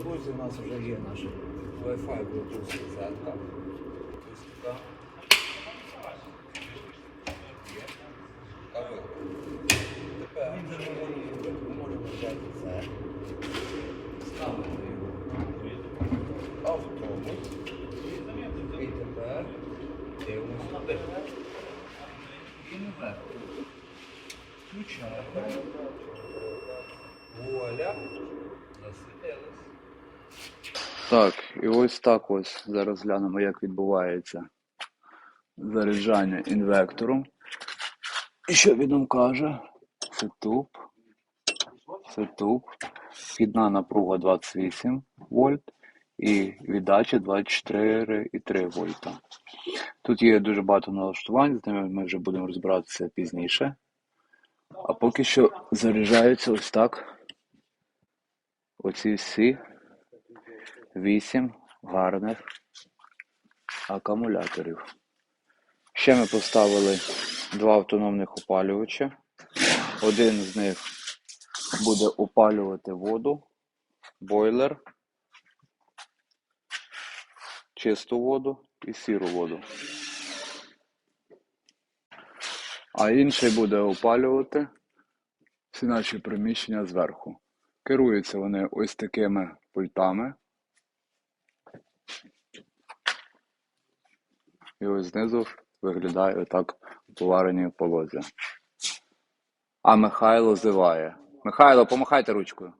Друзі, у нас вже є наш Wi-Fi Bluetooth розетка. Тепер ми можемо взяти це. Ставити його автобус. І тепер дивимося. І. Включаємо. Вуаля. Так, і ось так ось зараз глянемо, як відбувається заряджання інвектором. І що він нам каже? Сетуп. Сетуп. Вхідна напруга 28 вольт і віддача 24,3 вольта. Тут є дуже багато налаштувань, з ними ми вже будемо розбиратися пізніше. А поки що заряджаються ось так. Оці всі 8 гарних акумуляторів. Ще ми поставили два автономних опалювача. Один з них буде опалювати воду, бойлер, чисту воду і сіру воду. А інший буде опалювати всі наші приміщення зверху. Керуються вони ось такими пультами. І ось знизу виглядає отак поварені полозя. А Михайло зиває. Михайло, помахайте ручкою.